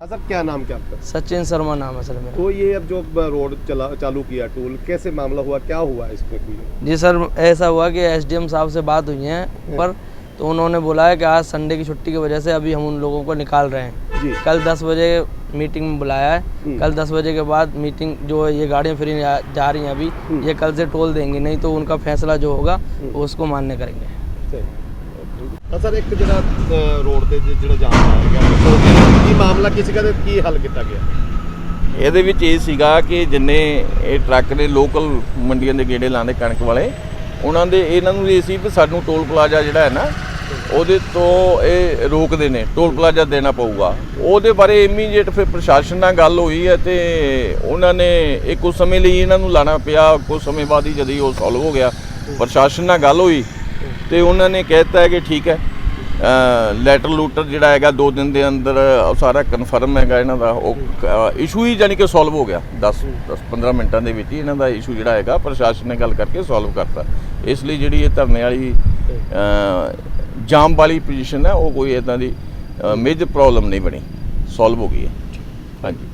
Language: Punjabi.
हाँ सर क्या नाम क्या आपका सचिन शर्मा नाम है सर मेरा तो ये अब जो रोड चला चालू किया टूल कैसे मामला हुआ क्या हुआ इसमें कोई जी सर ऐसा हुआ कि एसडीएम साहब से बात हुई है ऊपर तो उन्होंने बोला है कि आज संडे की छुट्टी की वजह से अभी हम उन लोगों को निकाल रहे हैं जी कल 10 बजे मीटिंग में बुलाया है हम्म। कल 10 बजे के बाद मीटिंग जो है ये गाड़ियाँ फ्री जा जा रही हैं अभी हम्म। ये कल से टोल देंगे नहीं तो उनका फैसला जो होगा वो उसको मान्य करेंगे ਤਾਂ ਸਰ ਇੱਕ ਜਿਹੜਾ ਅ, ਰੋਡ ਤੇ ਜ- ਜਿਹੜਾ ਜਾਮ ਆਇਆ ਗਿਆ ਹੋ ਕੀ ਮਾਮਲਾ ਕਿਸੇ ਤੇ ਕੀ ਹੱਲ ਕੀਤਾ ਗਿਆ? ਇਹਦੇ ਵਿੱਚ ਇਹ ਸੀਗਾ ਕਿ ਜਿੰਨੇ ਇਹ ਟਰੱਕ ਨੇ ਲੋਕਲ ਮੰਡੀਆਂ ਦੇ ਗੇੜੇ ਲਾਉਂਦੇ ਕਣਕ ਵਾਲੇ, ਉਹਨਾਂ ਦੇ ਇਹਨਾਂ ਨੂੰ ਇਹ ਸੀ ਵੀ ਸਾਨੂੰ ਟੋਲ ਪਲਾਜ਼ਾ ਜਿਹੜਾ ਹੈ ਨਾ, ਉਹਦੇ ਤੋਂ ਇਹ ਰੋਕਦੇ ਨੇ, ਟੋਲ ਪਲਾਜ਼ਾ ਦੇਣਾ ਪਊਗਾ। ਉਹਦੇ ਬਾਰੇ ਇਮੀਡੀਏਟ ਫਿਰ ਪ੍ਰਸ਼ਾਸਨ ਨਾਲ ਗੱਲ ਹੋਈ ਹੈ ਤੇ ਉਹਨਾਂ ਨੇ ਇਹ ਕੁਝ ਸਮੇਂ ਲਈ ਇਹਨਾਂ ਨੂੰ ਲਾਣਾ ਪਿਆ, ਕੁਝ ਸਮੇਂ ਬਾਅਦ ਹੀ ਜਦ ਹੀ ਉਹ ਸੋਲਵ ਹੋ ਗਿਆ, ਪ੍ਰਸ਼ਾਸਨ ਨਾਲ ਗੱਲ ਹੋਈ ਤੇ ਉਹਨਾਂ ਨੇ ਕਹਿਤਾ ਹੈ ਕਿ ਠੀਕ ਹੈ। ਲੈਟਰ ਲੂਟਰ ਜਿਹੜਾ ਹੈਗਾ 2 ਦਿਨ ਦੇ ਅੰਦਰ ਸਾਰਾ ਕਨਫਰਮ ਹੈਗਾ ਇਹਨਾਂ ਦਾ। ਉਹ ਇਸ਼ੂ ਹੀ ਜਾਨੀ ਕਿ ਸੋਲਵ ਹੋ ਗਿਆ। 10 10 15 ਮਿੰਟਾਂ ਦੇ ਵਿੱਚ ਹੀ ਇਹਨਾਂ ਦਾ ਇਸ਼ੂ ਜਿਹੜਾ ਹੈਗਾ, ਪ੍ਰਸ਼ਾਸਨ ਨੇ ਗੱਲ ਕਰਕੇ ਸੋਲਵ ਕਰਤਾ। ਇਸ ਲਈ ਜਿਹੜੀ ਇਹ ਧਰਨੇ ਵਾਲੀ ਜਾਮ ਵਾਲੀ ਪੋਜੀਸ਼ਨ ਹੈ, ਉਹ ਕੋਈ ਇਦਾਂ ਦੀ ਮੇਜਰ ਪ੍ਰੋਬਲਮ ਨਹੀਂ ਬਣੀ। ਸੋਲਵ ਹੋ ਗਈ ਹੈ। ਹਾਂਜੀ।